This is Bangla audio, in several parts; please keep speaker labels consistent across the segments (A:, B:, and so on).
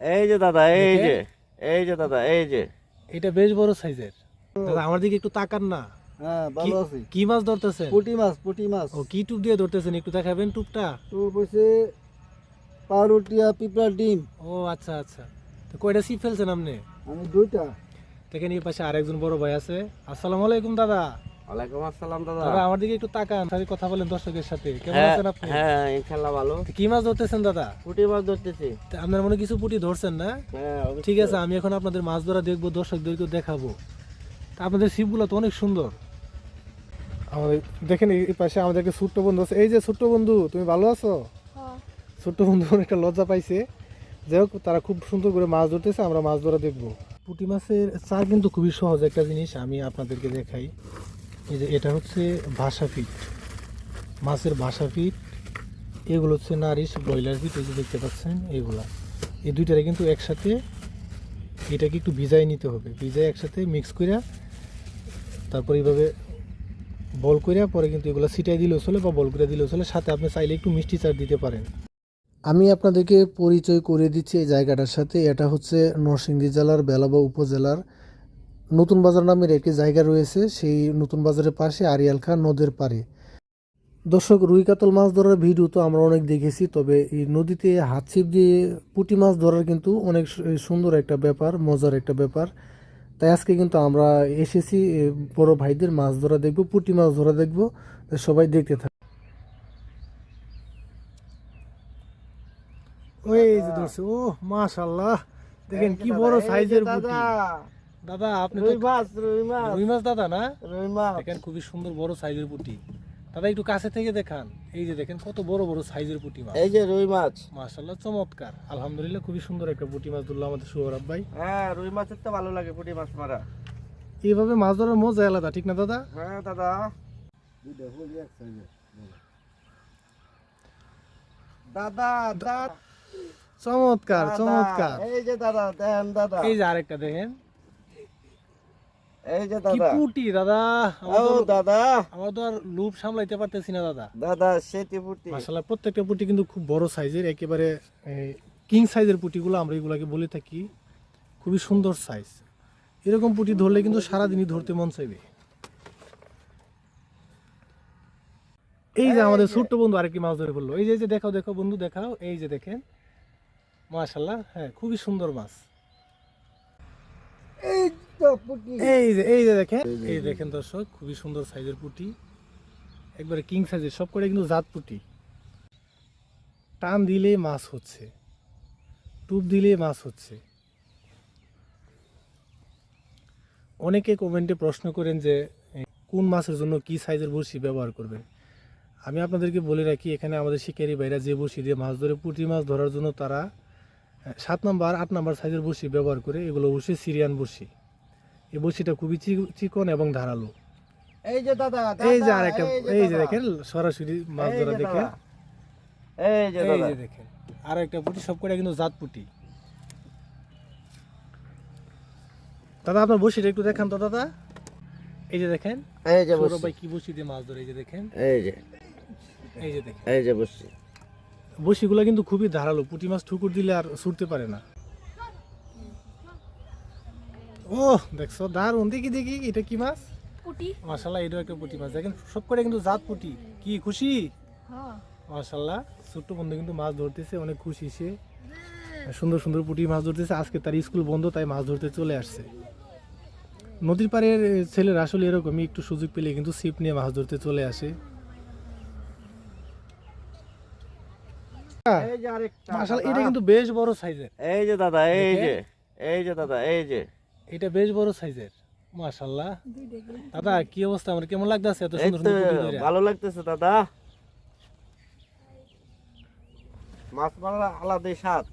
A: এই যে দাদা এই যে এই যে দাদা এই যে।
B: এটা বেশ বড় সাইজের। দাদা আমার দিকে একটু তাকান না।
C: হ্যাঁ ভালো
B: কি-
C: আছি।
B: কি মাছ ধরতেছেন?
C: পুঁটি মাছ পুঁটি মাছ।
B: ও কি টুপ দিয়ে ধরতেছেন? একটু দেখাবেন টুপটা।
C: তো বসে পাউরুটিয়া পিঁপড়া ডিম।
B: ও আচ্ছা আচ্ছা। তো কয়টা সিপ ফেলছেন আপনি?
C: আমি দুইটা।
B: দেখেন এই পাশে আরেকজন বড় ভাই আছে। আসসালামু আলাইকুম দাদা।
A: ওয়ালাইকুম আসসালাম দাদা।
B: দাদা আমার দিকে একটু তাকান সাথে কথা বলেন দর্শকের সাথে। কেমন
A: হ্যাঁ
B: আছেন আপনি?
A: হ্যাঁ ইনশাল্লাহ ভালো।
B: কি মাছ ধরতেছেন দাদা?
A: পুঁটি মাছ ধরতেছি।
B: আপনার মনে কিছু পুটি ধরছেন না?
A: হ্যাঁ
B: ঠিক আছে আমি এখন আপনাদের মাছ ধরা দেখব দর্শকদেরকেও দেখাবো। আপনাদের তো অনেক সুন্দর। আমাদের দেখেন এই পাশে আমাদেরকে ছোট্ট বন্ধু আছে। এই যে ছোট্ট বন্ধু তুমি ভালো আছো? ছোট্ট বন্ধু অনেকটা লজ্জা পাইছে। যাই হোক তারা খুব সুন্দর করে মাছ ধরতেছে আমরা মাছ ধরা দেখব। পুঁটি মাছের চার কিন্তু খুবই সহজ একটা জিনিস আমি আপনাদেরকে দেখাই। এই যে এটা হচ্ছে ভাষা ফিট মাছের ভাষা ফিট এগুলো হচ্ছে নারিশ ব্রয়লার ফিট এই যে দেখতে পাচ্ছেন এগুলা। এই দুইটারে কিন্তু একসাথে এটাকে একটু ভিজাই নিতে হবে। ভিজাই একসাথে মিক্স করে তারপর এইভাবে বল করে পরে কিন্তু এগুলো ছিটাই দিলেও চলে বা বল করে দিলেও চলে। সাথে আপনি চাইলে একটু মিষ্টি চার দিতে পারেন। আমি আপনাদেরকে পরিচয় করে দিচ্ছি এই জায়গাটার সাথে। এটা হচ্ছে নরসিংদী জেলার বেলাবা উপজেলার নতুন বাজার নামের একটি জায়গা রয়েছে সেই নতুন বাজারের পাশে আরিয়ালখা নদের পাড়ে। দর্শক রুই কাতল মাছ ধরার ভিডিও তো আমরা অনেক দেখেছি তবে এই নদীতে হাত ছিপ দিয়ে পুঁটি মাছ ধরার কিন্তু অনেক সুন্দর একটা ব্যাপার মজার একটা ব্যাপার। তাই আজকে কিন্তু আমরা এসেছি বড় ভাইদের মাছ ধরা দেখব পুঁটি মাছ ধরা দেখব সবাই দেখতে থাক। ওই যে ধরছে ও মাশাল্লাহ দেখেন কি বড় সাইজের পুঁটি। দাদা আপনি
C: রুই মাছ রুই মাছ।
B: রুই মাছ দাদা না?
C: রুই মাছ।
B: দেখেন খুবই সুন্দর বড় সাইজের পুঁটি। দাদা একটু কাছে থেকে দেখান। এই যে দেখেন কত বড় বড় সাইজের পুঁটি মাছ।
A: এই যে রুই মাছ।
B: মাশাল্লাহ চমৎকার। আলহামদুলিল্লাহ খুবই সুন্দর একটা পুঁটি মাছ ধরলো আমাদের ভাই।
A: হ্যাঁ রুই মাছের তো ভালো লাগে পুঁটি মাছ মারা।
B: এইভাবে মাছ ধরার মজা আলাদা ঠিক না দাদা?
A: হ্যাঁ দাদা। দাদা
B: চমৎকার চমৎকার।
A: এই যে দাদা দেন দাদা।
B: এই যে আরেকটা দেখেন।
A: এই যে দাদা।
B: পুঁটি দাদা? আমার
A: দাদা।
B: আমার তো আর লুপ সামলাইতে পারতেছি না দাদা।
A: দাদা সেটি পুঁটি।
B: মাশাল্লাহ প্রত্যেকটা পুঁটি কিন্তু খুব বড় সাইজের একেবারে কিং সাইজের পুঁটিগুলো আমরা এগুলাকে বলে থাকি। খুবই সুন্দর সাইজ এরকম পুটি ধরলে কিন্তু সারাদিনই ধরতে মন চাইবে। এই যে আমাদের ছোট্ট বন্ধু আরেকটি মাছ ধরে ফেলল এই যে দেখাও দেখাও বন্ধু দেখাও। এই যে দেখেন। মাশাল্লাহ হ্যাঁ খুবই সুন্দর মাছ।
C: এই
B: এই যে এই যে দেখেন। এই দেখেন দর্শক খুবই সুন্দর সাইজের পুঁটি। একবারে কিং সাইজের সব করে কিন্তু জাত পুঁটি। টান দিলেই মাছ হচ্ছে। টুপ দিলেই মাছ হচ্ছে। অনেকে কমেন্টে প্রশ্ন করেন যে কোন মাছের জন্য কি সাইজের বড়শি ব্যবহার করবেন? আমি আপনাদেরকে বলে রাখি এখানে আমাদের শিকারী ভাইরা যে বড়শি দিয়ে মাছ ধরে পুঁটি মাছ ধরার জন্য তারা সাত নাম্বার আট নাম্বার সাইজের বড়শি ব্যবহার করে। এগুলো অবশ্যই সিরিয়ান বড়শি। এই বড়শিটা খুবই চিকন এবং ধারালো
A: এই যে দাদা
B: এই যে
A: দাদা,
B: আরেকটা এই যে দেখেন সরাসরি মাছ ধরা দেখেন
A: এই যে
B: এই যে দেখেন আর একটা পুঁটি সব করে কিন্তু জাত পুঁটি দাদা আপনার বসিটা একটু দেখান তো দাদা এই যে দেখেন
A: এই যে
B: সৌরভ ভাই কি বসি দিয়ে মাছ ধরে এই যে দেখেন
A: এই যে
B: এই যে দেখেন
A: এই যে বসছি
B: বসিগুলো কিন্তু খুবই ধারালো পুঁটি মাছ ঠুকুর দিলে আর ছুটতে পারে না ও দেখছ দারুণ দেখি দেখি এটা কি মাছ?
D: পুটি।
B: মাশাল্লাহ এটাও একটা পুঁটি মাছ। দেখেন সব করে কিন্তু জাত পুঁটি। কি খুশি?
D: হ্যাঁ।
B: মাশাল্লাহ ছোট্ট বন্ধু কিন্তু মাছ ধরতেছে অনেক খুশি সে। সুন্দর সুন্দর পুঁটি মাছ ধরতেছে। আজকে তার স্কুল বন্ধ তাই মাছ ধরতে চলে আসছে। নদীর পাড়ের ছেলেরা আসলে এরকমই একটু সুযোগ পেলে কিন্তু ছিপ নিয়ে মাছ ধরতে চলে আসে।
A: দাদা।
B: এটা কিন্তু বেশ বড় সাইজের।
A: এই যে দাদা এই যে এই যে দাদা এই যে।
B: এটা বেশ বড় সাইজের মাশাল্লাহ দাদা কি অবস্থা? আমার কেমন লাগতেছে এত সুন্দর সুন্দর
A: ভালো লাগতেছে দাদা। মাছ মারা আলাদাই স্বাদ।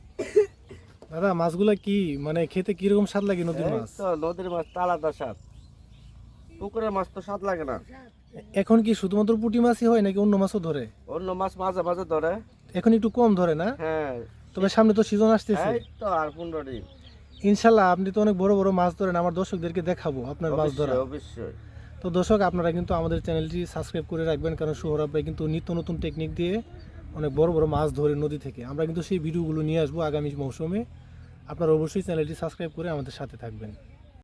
B: দাদা মাছগুলা কি মানে খেতে কীরকম স্বাদ লাগে নদীর মাছ?
A: তো নদীর মাছ তো আলাদা স্বাদ। পুকুরের মাছ তো স্বাদ লাগে না।
B: এখন কি শুধুমাত্র পুঁটি মাছই হয় নাকি অন্য মাছও ধরে?
A: অন্য মাছ মাঝে মাঝে ধরে।
B: এখন একটু কম ধরে না?
A: হ্যাঁ।
B: তবে সামনে তো সিজন আসতেছে।
A: তো আর পনেরো দিন।
B: ইনশাল্লাহ আপনি তো অনেক বড় বড় মাছ ধরেন আমার দর্শকদেরকে দেখাবো আপনার মাছ ধরা।
A: অবশ্যই
B: তো দর্শক আপনারা কিন্তু আমাদের চ্যানেলটি সাবস্ক্রাইব করে রাখবেন কারণ সৌরভ ভাই কিন্তু নিত্য নতুন টেকনিক দিয়ে অনেক বড় বড় মাছ ধরে নদী থেকে। আমরা কিন্তু সেই ভিডিওগুলো নিয়ে আসব আগামী মৌসুমে। আপনারা অবশ্যই চ্যানেলটি সাবস্ক্রাইব করে আমাদের সাথে থাকবেন।